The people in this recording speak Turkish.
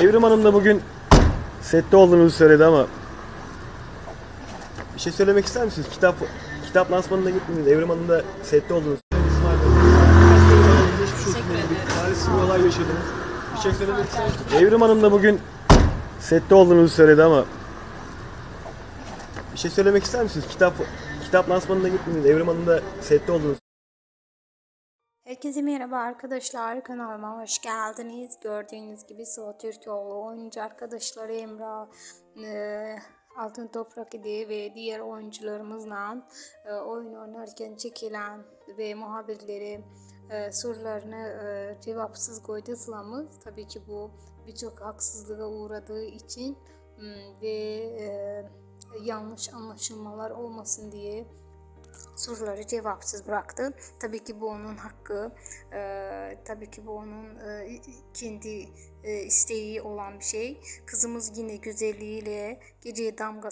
Evrim Hanım da bugün sette olduğunuzu söyledi ama bir şey söylemek ister misiniz? Kitap kitap lansmanına gittiniz. Evrim Hanım da sette olduğunuzu. Talihsiz bir olay yaşadınız. Bir şey söylemek ister misiniz? Evrim Hanım da bugün sette olduğunuzu söyledi ama bir şey söylemek ister misiniz? Kitap kitap lansmanına gittiniz. Evrim Hanım da sette olduğunuzu Herkese merhaba arkadaşlar kanalıma hoş geldiniz. Gördüğünüz gibi Sıla Türkoğlu oyuncu arkadaşları Emrah e, Altın Toprak idi ve diğer oyuncularımızla e, oyun oynarken çekilen ve muhabirleri e, sorularını e, cevapsız koydu Sıla'mız. Tabii ki bu birçok haksızlığa uğradığı için ve e, yanlış anlaşılmalar olmasın diye soruları cevapsız bıraktı. Tabii ki bu onun hakkı. Ee, tabii ki bu onun e, kendi e, isteği olan bir şey. Kızımız yine güzelliğiyle geceye damgası